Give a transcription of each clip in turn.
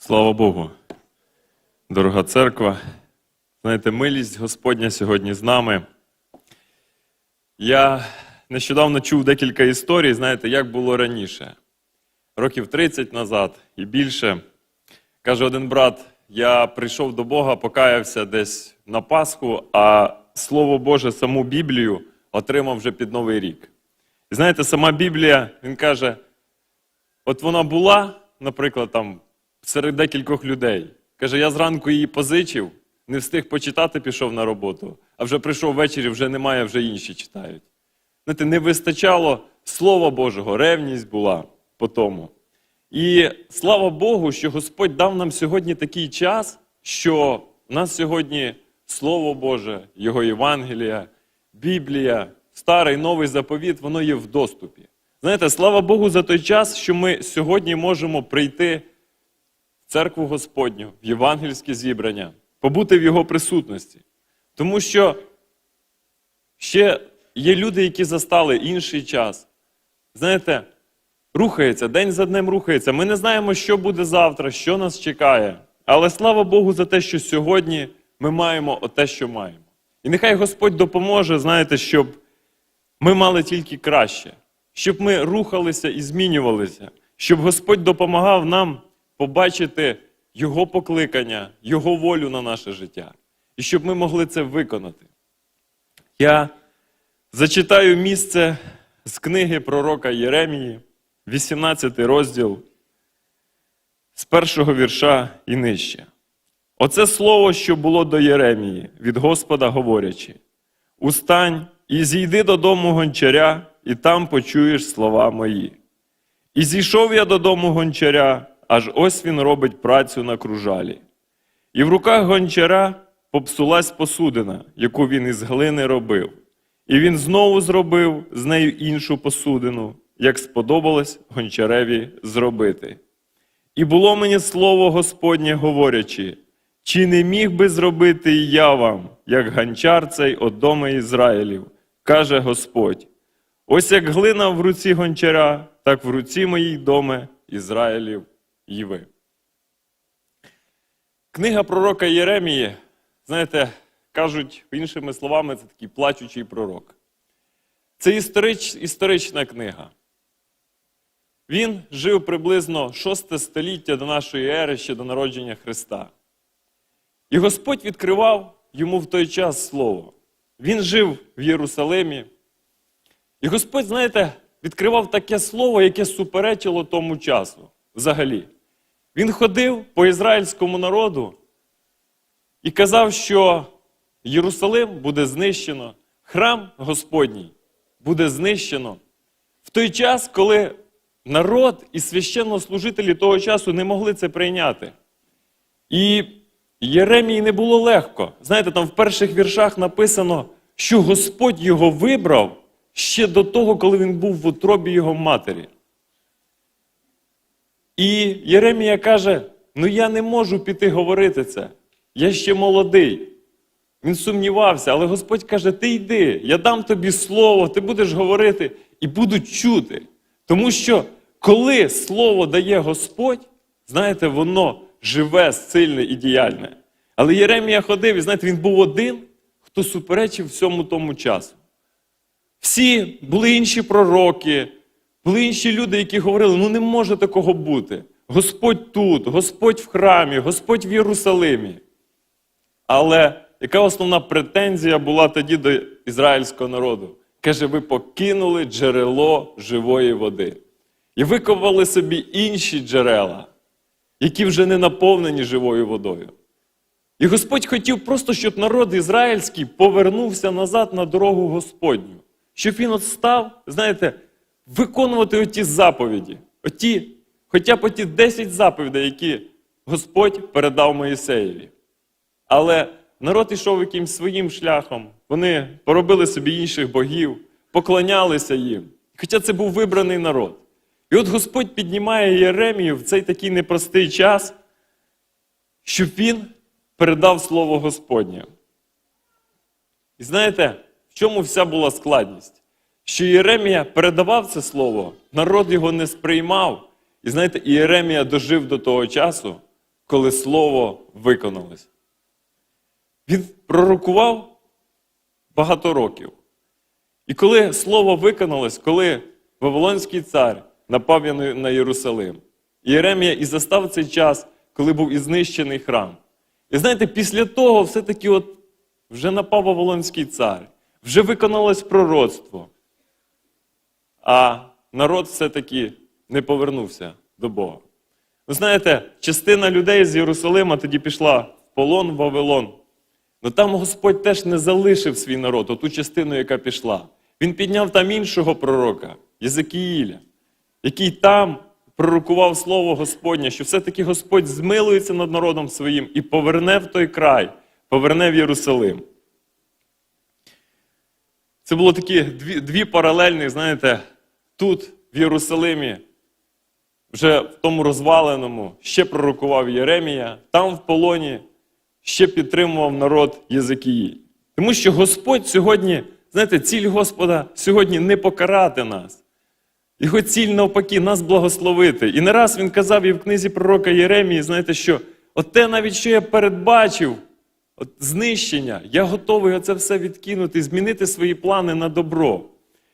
Слава Богу. Дорога церква. Знаєте, милість Господня сьогодні з нами. Я нещодавно чув декілька історій, знаєте, як було раніше. Років 30 назад і більше. Каже один брат: я прийшов до Бога, покаявся десь на Пасху, а Слово Боже, саму Біблію отримав вже під Новий рік. І знаєте, сама Біблія, він каже, от вона була, наприклад, там серед декількох людей. Каже, я зранку її позичив, не встиг почитати, пішов на роботу, а вже прийшов ввечері, вже немає, вже інші читають. Знаєте, не вистачало Слова Божого, ревність була по тому. І слава Богу, що Господь дав нам сьогодні такий час, що в нас сьогодні Слово Боже, Його Євангелія, Біблія, старий новий заповіт, воно є в доступі. Знаєте, слава Богу, за той час, що ми сьогодні можемо прийти церкву Господню, в євангельське зібрання, побути в Його присутності. Тому що ще є люди, які застали інший час. Знаєте, рухається, день за днем рухається. Ми не знаємо, що буде завтра, що нас чекає. Але слава Богу за те, що сьогодні ми маємо те, що маємо. І нехай Господь допоможе, знаєте, щоб ми мали тільки краще, щоб ми рухалися і змінювалися, щоб Господь допомагав нам побачити Його покликання, Його волю на наше життя, і щоб ми могли це виконати. Я зачитаю місце з книги пророка Єремії, 18 розділ, з першого вірша і нижче. Оце слово, що було до Єремії, від Господа говорячи: Устань і зійди додому гончаря, і там почуєш слова мої. І зійшов я додому гончаря, аж ось він робить працю на кружалі. І в руках гончара попсулась посудина, яку він із глини робив. І він знову зробив з нею іншу посудину, як сподобалось гончареві зробити. І було мені слово Господнє, говорячи, чи не міг би зробити і я вам, як ганчар цей от дома Ізраїлів, каже Господь. Ось як глина в руці гончара, так в руці моїй доме Ізраїлів і. Книга пророка Єремії, знаєте, кажуть іншими словами, це такий плачучий пророк. Це історич, історична книга. Він жив приблизно 6 століття до нашої ери, ще до народження Христа. І Господь відкривав йому в той час Слово. Він жив в Єрусалимі. І Господь, знаєте, відкривав таке слово, яке суперечило тому часу взагалі. Він ходив по ізраїльському народу і казав, що Єрусалим буде знищено, храм Господній буде знищено. В той час, коли народ і священнослужителі того часу не могли це прийняти. І Єремії не було легко. Знаєте, там в перших віршах написано, що Господь його вибрав ще до того, коли він був в утробі його матері. І Єремія каже: ну я не можу піти говорити це. Я ще молодий. Він сумнівався, але Господь каже: Ти йди, я дам тобі слово, ти будеш говорити і будуть чути. Тому що коли слово дає Господь, знаєте, воно живе, сильне і діяльне. Але Єремія ходив, і знаєте, він був один, хто суперечив всьому тому часу. Всі були інші пророки, були інші люди, які говорили: ну не може такого бути. Господь тут, Господь в храмі, Господь в Єрусалимі. Але яка основна претензія була тоді до ізраїльського народу? Каже, ви покинули джерело живої води. І викопали собі інші джерела, які вже не наповнені живою водою. І Господь хотів просто, щоб народ ізраїльський повернувся назад на дорогу Господню, щоб він от став, знаєте, виконувати оті заповіді, оті, хоча б оті 10 заповідей, які Господь передав Моїсеєві. Але народ йшов якимсь своїм шляхом, вони поробили собі інших богів, поклонялися їм. Хоча це був вибраний народ. І от Господь піднімає Єремію в цей такий непростий час, щоб він передав слово Господнє. І знаєте, в чому вся була складність? Що Єремія передавав це слово, народ його не сприймав. І знаєте, Єремія дожив до того часу, коли слово виконалось. Він пророкував багато років. І коли слово виконалось, коли Вавилонський цар напав на- Єрусалим, Єремія і застав цей час, коли був і знищений храм. І знаєте, після того все-таки от вже напав Вавилонський цар, вже виконалось пророцтво. А народ все-таки не повернувся до Бога. Ви знаєте, частина людей з Єрусалима тоді пішла в полон в Вавилон. Ну там Господь теж не залишив свій народ, оту частину, яка пішла. Він підняв там іншого пророка, Єзекіїля, який там пророкував слово Господнє, що все-таки Господь змилується над народом своїм і поверне в той край, поверне в Єрусалим. Це було такі дві, дві паралельні, знаєте, тут, в Єрусалимі, вже в тому розваленому, ще пророкував Єремія, там в полоні ще підтримував народ Єзикії. Тому що Господь сьогодні, знаєте, ціль Господа сьогодні не покарати нас. Його ціль навпаки нас благословити. І не раз він казав і в книзі пророка Єремії, знаєте, що от те навіть, що я передбачив, от знищення, я готовий оце все відкинути, змінити свої плани на добро.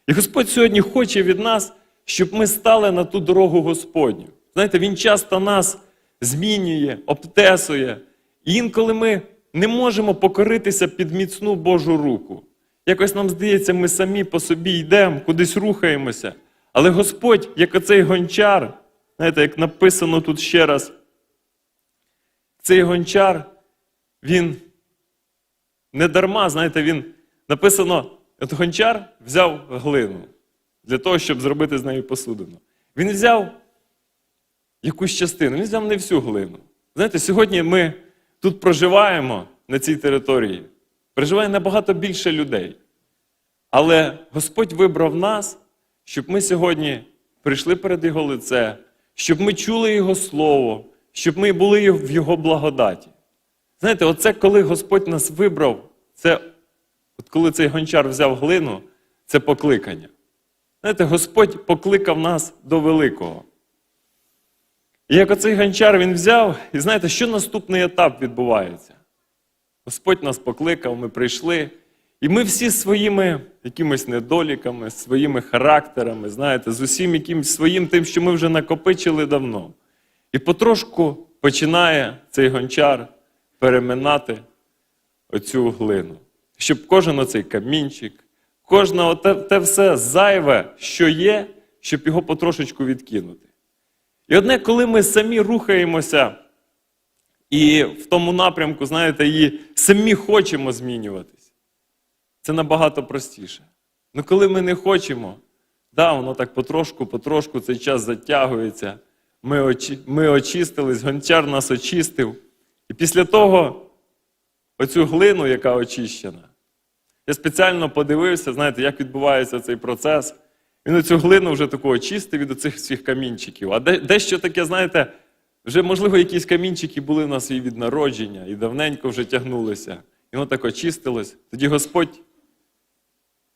І Господь сьогодні хоче від нас, щоб ми стали на ту дорогу Господню. Знаєте, Він часто нас змінює, обтесує. І інколи ми не можемо покоритися під міцну Божу руку. Якось нам здається, ми самі по собі йдемо, кудись рухаємося. Але Господь, як оцей гончар, знаєте, як написано тут ще раз, цей гончар, він не дарма, знаєте, він написано, от гончар взяв глину для того, щоб зробити з нею посудину. Він взяв якусь частину, він взяв не всю глину. Знаєте, сьогодні ми тут проживаємо на цій території, проживає набагато більше людей. Але Господь вибрав нас, щоб ми сьогодні прийшли перед Його лице, щоб ми чули Його Слово, щоб ми були в Його благодаті. Знаєте, оце коли Господь нас вибрав, це от коли цей гончар взяв глину, це покликання. Знаєте, Господь покликав нас до великого. І як оцей гончар він взяв, і знаєте, що наступний етап відбувається? Господь нас покликав, ми прийшли, і ми всі своїми якимись недоліками, своїми характерами, знаєте, з усім якимось своїм тим, що ми вже накопичили давно. І потрошку починає цей гончар переминати оцю глину. Щоб кожен оцей камінчик, кожне оте, те все зайве, що є, щоб його потрошечку відкинути. І одне, коли ми самі рухаємося і в тому напрямку, знаєте, і самі хочемо змінюватись, це набагато простіше. Ну коли ми не хочемо, да, воно так потрошку, потрошку цей час затягується. Ми, очі, ми очистились, гончар нас очистив. І після того оцю глину, яка очищена, я спеціально подивився, знаєте, як відбувається цей процес. Він оцю глину вже таку очистив від оцих всіх камінчиків. А дещо таке, знаєте, вже, можливо, якісь камінчики були у нас і від народження, і давненько вже тягнулися. І воно так очистилось. Тоді Господь,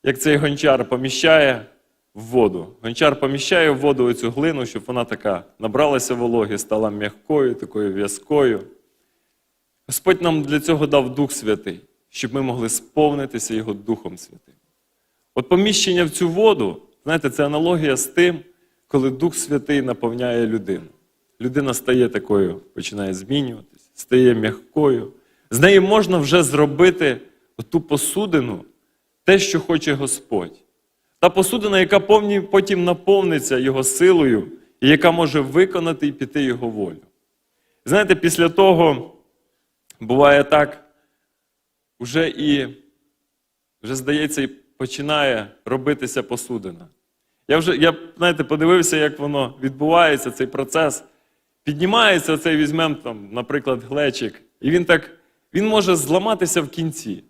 як цей гончар, поміщає в воду. Гончар поміщає в воду оцю глину, щоб вона така набралася вологи, стала м'якою, такою в'язкою. Господь нам для цього дав Дух Святий, щоб ми могли сповнитися Його Духом Святим. От поміщення в цю воду, знаєте, це аналогія з тим, коли Дух Святий наповняє людину. Людина стає такою, починає змінюватися, стає м'якою. З неї можна вже зробити ту посудину, те, що хоче Господь. Та посудина, яка потім наповниться Його силою, і яка може виконати і піти Його волю. Знаєте, після того буває так, вже і вже здається, і починає робитися посудина. Я вже, я, знаєте, подивився, як воно відбувається, цей процес. Піднімається цей, візьмемо, там, наприклад, глечик, і він так, він може зламатися в кінці.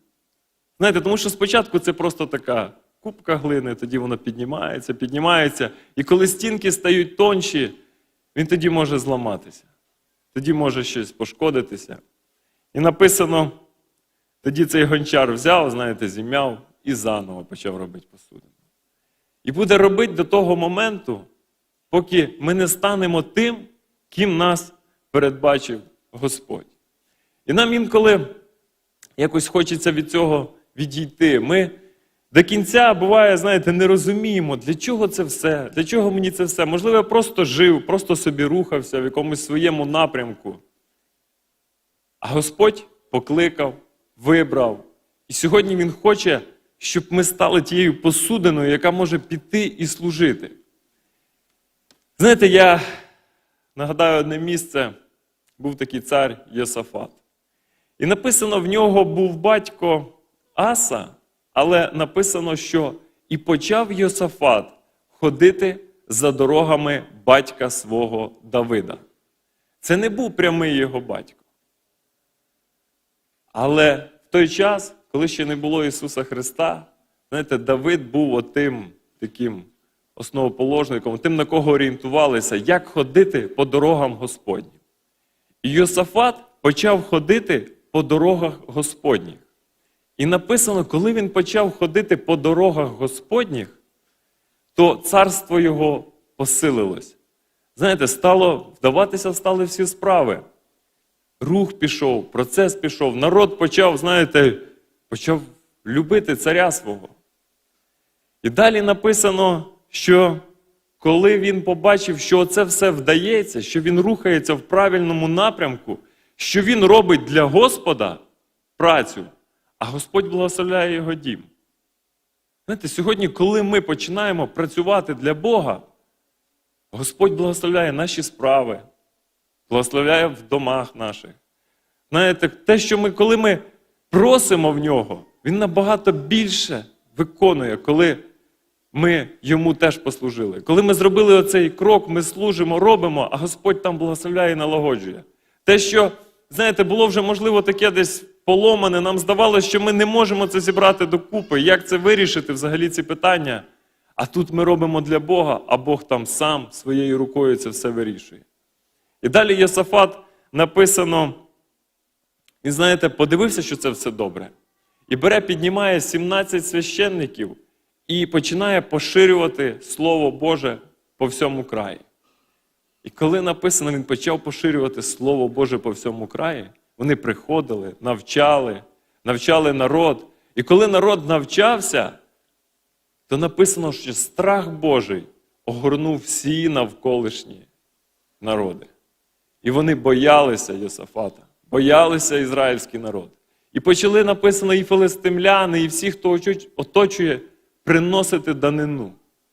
Знаєте, тому що спочатку це просто така купка глини, тоді воно піднімається, піднімається. І коли стінки стають тонші, він тоді може зламатися. Тоді може щось пошкодитися. І написано, тоді цей гончар взяв, знаєте, зім'яв і заново почав робити посудину. І буде робити до того моменту, поки ми не станемо тим, ким нас передбачив Господь. І нам інколи якось хочеться від цього відійти. Ми до кінця буває, знаєте, не розуміємо, для чого це все, для чого мені це все. Можливо, я просто жив, просто собі рухався в якомусь своєму напрямку. А Господь покликав, вибрав. І сьогодні Він хоче, щоб ми стали тією посудиною, яка може піти і служити. Знаєте, я нагадаю одне місце, був такий цар Єсафат. І написано, в нього був батько Аса, але написано, що і почав Йосафат ходити за дорогами батька свого Давида. Це не був прямий його батько. Але в той час, коли ще не було Ісуса Христа, знаєте, Давид був отим таким основоположником, тим, на кого орієнтувалися, як ходити по дорогам Господнім. І Йосафат почав ходити по дорогах Господніх. І написано, коли він почав ходити по дорогах Господніх, то царство його посилилось. Знаєте, стало вдаватися стали всі справи. Рух пішов, процес пішов, народ почав, знаєте, почав любити царя свого. І далі написано, що коли він побачив, що це все вдається, що він рухається в правильному напрямку, що він робить для Господа працю, а Господь благословляє його дім. Знаєте, сьогодні, коли ми починаємо працювати для Бога, Господь благословляє наші справи, благословляє в домах наших. Знаєте, те, що ми, коли ми просимо в нього, він набагато більше виконує, коли ми йому теж послужили. Коли ми зробили оцей крок, ми служимо, робимо, а Господь там благословляє і налагоджує. Те, що, знаєте, було вже, можливо, таке десь поломане, нам здавалося, що ми не можемо це зібрати докупи. Як це вирішити взагалі ці питання? А тут ми робимо для Бога, а Бог там сам своєю рукою це все вирішує. І далі Єсафат написано, він, знаєте, подивився, що це все добре. І бере, піднімає 17 священників і починає поширювати Слово Боже по всьому краї. І коли написано, він почав поширювати Слово Боже по всьому краї, вони приходили, навчали, навчали народ. І коли народ навчався, то написано, що страх Божий огорнув всі навколишні народи. І вони боялися Йосафата, боялися ізраїльський народ. І почали написано і филистимляни, і всі, хто оточує, приносити данину.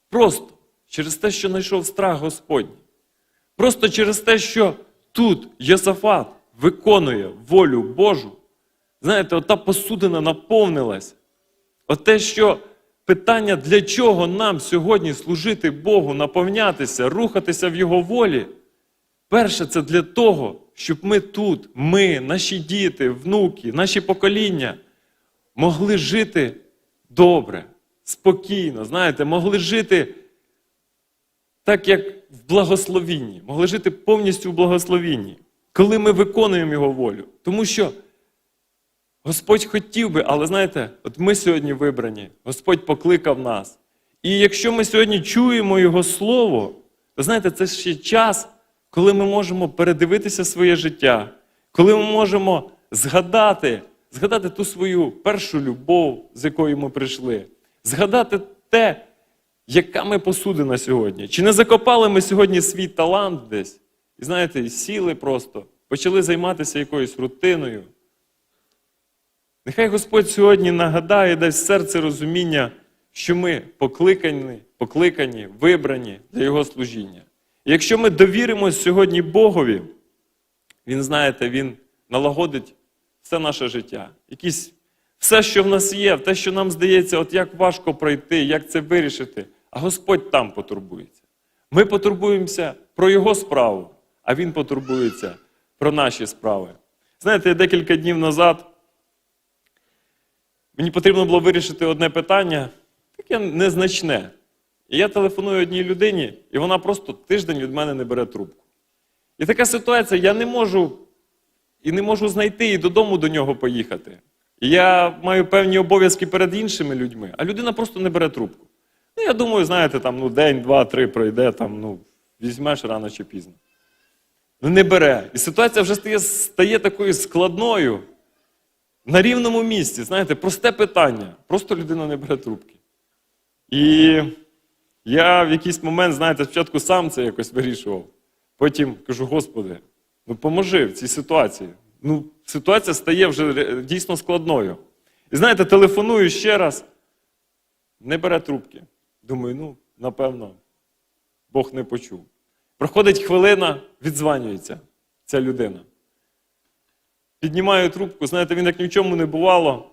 Просто через те, що знайшов страх Господній. Просто через те, що тут Йосафат виконує волю Божу. Знаєте, ота посудина наповнилась. Оте, що питання, для чого нам сьогодні служити Богу, наповнятися, рухатися в Його волі. Перше, це для того, щоб ми тут, ми, наші діти, внуки, наші покоління могли жити добре, спокійно, знаєте, могли жити так, як в благословінні, могли жити повністю в благословінні, коли ми виконуємо Його волю. Тому що Господь хотів би, але знаєте, от ми сьогодні вибрані, Господь покликав нас. І якщо ми сьогодні чуємо Його Слово, то знаєте, це ще час, коли ми можемо передивитися своє життя, коли ми можемо згадати, згадати ту свою першу любов, з якою ми прийшли, згадати те, яка ми посудина сьогодні. Чи не закопали ми сьогодні свій талант десь? І знаєте, сіли просто, почали займатися якоюсь рутиною. Нехай Господь сьогодні нагадає, дасть серце розуміння, що ми покликані, покликані, вибрані для Його служіння. Якщо ми довіримося сьогодні Богові, Він, знаєте, Він налагодить все наше життя. Якісь, все, що в нас є, те, що нам здається, от як важко пройти, як це вирішити, а Господь там потурбується. Ми потурбуємося про Його справу, а Він потурбується про наші справи. Знаєте, декілька днів назад мені потрібно було вирішити одне питання, таке незначне. І я телефоную одній людині, і вона просто тиждень від мене не бере трубку. І така ситуація, я не можу і не можу знайти і додому до нього поїхати. І я маю певні обов'язки перед іншими людьми, а людина просто не бере трубку. Ну, я думаю, знаєте, там ну, день, два, три пройде, там, ну, візьмеш рано чи пізно. Ну не бере. І ситуація вже стає, стає такою складною. На рівному місці, знаєте, просте питання. Просто людина не бере трубки. І я в якийсь момент, знаєте, спочатку сам це якось вирішував. Потім кажу, Господи, ну поможи в цій ситуації. Ну, ситуація стає вже дійсно складною. І знаєте, телефоную ще раз, не бере трубки. Думаю, ну, напевно, Бог не почув. Проходить хвилина, відзванюється ця людина. Піднімаю трубку, знаєте, він як ні в чому не бувало.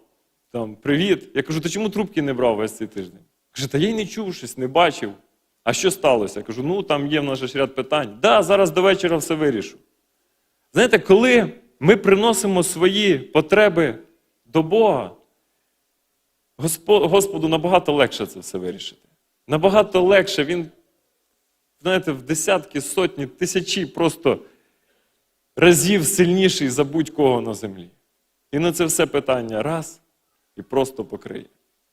Там, привіт. Я кажу, ти чому трубки не брав весь цей тиждень? Каже, та я й не чув щось, не бачив. А що сталося? Я кажу, ну там є в нас ж ряд питань. Да, зараз до вечора все вирішу. Знаєте, коли ми приносимо свої потреби до Бога, Господу набагато легше це все вирішити. Набагато легше він, знаєте, в десятки, сотні, тисячі просто разів сильніший за будь-кого на землі. І на це все питання раз і просто покриє.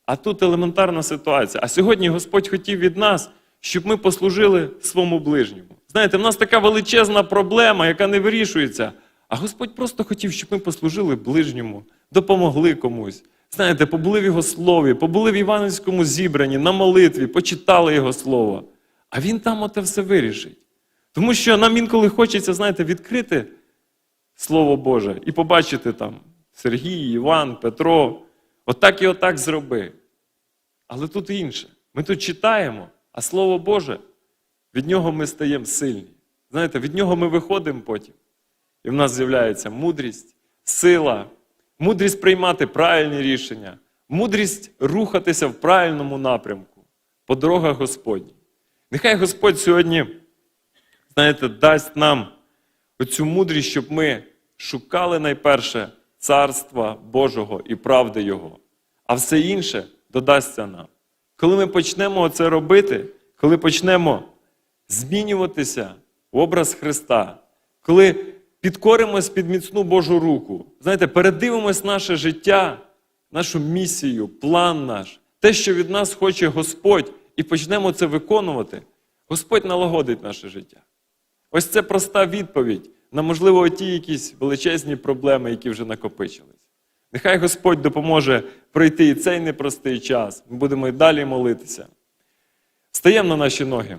А тут елементарна ситуація. А сьогодні Господь хотів від нас, щоб ми послужили своєму ближньому. Знаєте, в нас така величезна проблема, яка не вирішується. А Господь просто хотів, щоб ми послужили ближньому, допомогли комусь. Знаєте, побули в Його слові, побули в Іванівському зібранні, на молитві, почитали Його слово. А Він там оте все вирішить. Тому що нам інколи хочеться, знаєте, відкрити Слово Боже і побачити там Сергій, Іван, Петро, отак і отак зроби. Але тут інше. Ми тут читаємо, а Слово Боже, від нього ми стаємо сильні. Знаєте, від нього ми виходимо потім. І в нас з'являється мудрість, сила, мудрість приймати правильні рішення, мудрість рухатися в правильному напрямку по дорогах Господній. Нехай Господь сьогодні, знаєте, дасть нам оцю мудрість, щоб ми шукали найперше царства Божого і правди Його, а все інше додасться нам. Коли ми почнемо це робити, коли почнемо змінюватися в образ Христа, коли підкоримось під міцну Божу руку, знаєте, передивимось наше життя, нашу місію, план наш, те, що від нас хоче Господь, і почнемо це виконувати, Господь налагодить наше життя. Ось це проста відповідь на, можливо, ті якісь величезні проблеми, які вже накопичились. Нехай Господь допоможе пройти і цей непростий час. Ми будемо і далі молитися. Стаємо на наші ноги.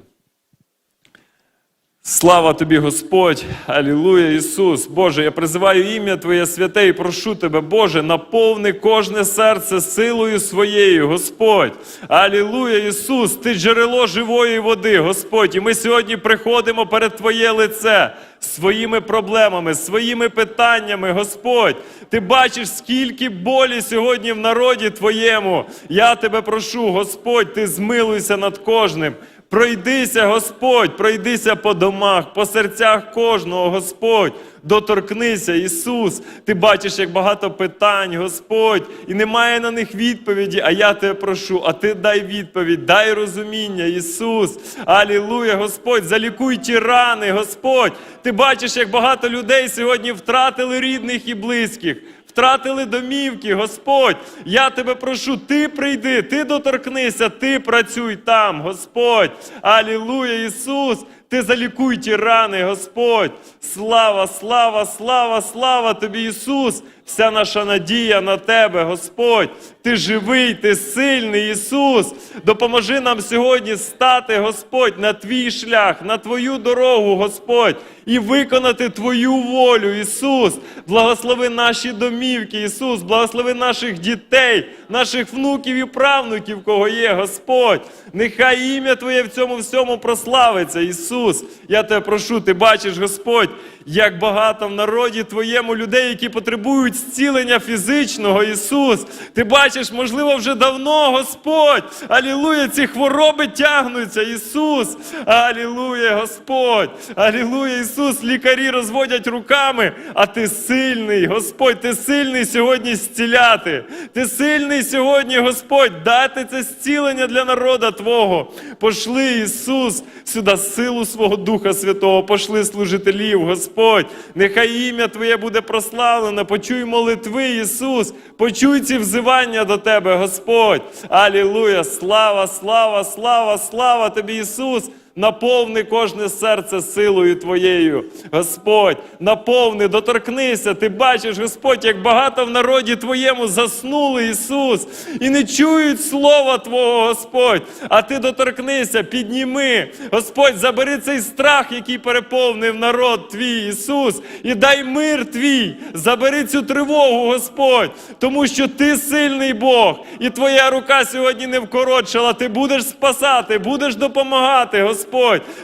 Слава тобі, Господь! Алілуя, Ісус! Боже, я призиваю ім'я Твоє святе і прошу Тебе, Боже, наповни кожне серце силою своєю, Господь. Алілуя, Ісус! Ти джерело живої води, Господь. І ми сьогодні приходимо перед Твоє лице своїми проблемами, своїми питаннями, Господь. Ти бачиш, скільки болі сьогодні в народі Твоєму. Я тебе прошу, Господь, ти змилуйся над кожним. Пройдися, Господь, пройдися по домах, по серцях кожного, Господь. Доторкнися, Ісус. Ти бачиш, як багато питань, Господь, і немає на них відповіді. А я тебе прошу, а ти дай відповідь, дай розуміння, Ісус. Алілуя, Господь, залікуй ті рани, Господь. Ти бачиш, як багато людей сьогодні втратили рідних і близьких. Втратили домівки, Господь. Я тебе прошу, ти прийди, ти доторкнися, ти працюй там, Господь. Алілуя, Ісус. Ти залікуй ті рани, Господь. Слава, слава, слава, слава тобі, Ісус. Вся наша надія на тебе, Господь. Ти живий, ти сильний, Ісус. Допоможи нам сьогодні стати, Господь, на твій шлях, на твою дорогу, Господь, і виконати Твою волю, Ісус. Благослови наші домівки, Ісус, благослови наших дітей, наших внуків і правнуків, кого є, Господь. Нехай ім'я Твоє в цьому всьому прославиться, Ісус. Я тебе прошу, ти бачиш, Господь, як багато в народі Твоєму людей, які потребують зцілення фізичного, Ісус. Ти бачиш, можливо, вже давно, Господь. Алілуя, ці хвороби тягнуться, Ісус. Алілуя, Господь. Алілуя, Ісус. Лікарі розводять руками, а ти сильний, Господь, ти сильний сьогодні зціляти. Ти сильний сьогодні, Господь, дати це зцілення для народа Твого. Пошли, Ісус, сюди силу свого Духа Святого, пошли служителів, Господь. Нехай ім'я Твоє буде прославлене. Почуй молитви, Ісус. Почуй ці взивання до Тебе, Господь. Алілуя! Слава, слава, слава, слава Тобі, Ісус. Наповни кожне серце силою Твоєю, Господь, наповни, доторкнися. Ти бачиш, Господь, як багато в народі Твоєму заснули, Ісус, і не чують слова Твого, Господь. А Ти доторкнися, підніми. Господь, забери цей страх, який переповнив народ Твій, Ісус, і дай мир Твій. Забери цю тривогу, Господь, тому що Ти сильний Бог, і Твоя рука сьогодні не вкоротшила. Ти будеш спасати, будеш допомагати, Господь.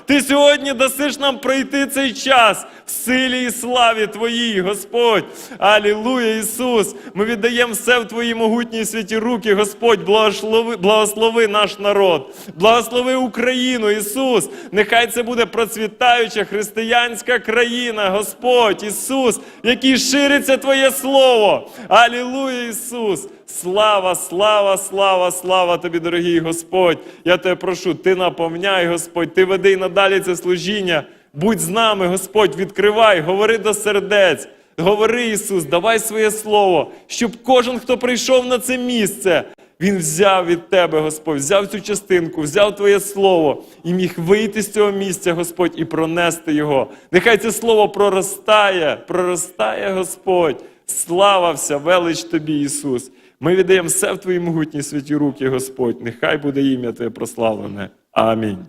Ти сьогодні дасиш нам пройти цей час в силі і славі Твоїй, Господь. Алілуя, Ісус. Ми віддаємо все в Твої могутні святі руки, Господь. Благослови, благослови наш народ, благослови Україну, Ісус. Нехай це буде процвітаюча християнська країна, Господь, Ісус, в якій шириться Твоє Слово. Алілуя, Ісус. Слава, слава, слава, слава тобі, дорогий Господь. Я тебе прошу, ти наповняй, Господь, ти веди й надалі це служіння. Будь з нами, Господь, відкривай, говори до сердець. Говори, Ісус, давай своє слово, щоб кожен, хто прийшов на це місце, він взяв від Тебе, Господь, взяв цю частинку, взяв Твоє слово і міг вийти з цього місця, Господь, і пронести його. Нехай це слово проростає, проростає, Господь. Слава вся, велич Тобі, Ісус. Ми віддаємо все в Твої могутні святі руки, Господь. Нехай буде ім'я Твоє прославлене. Амінь.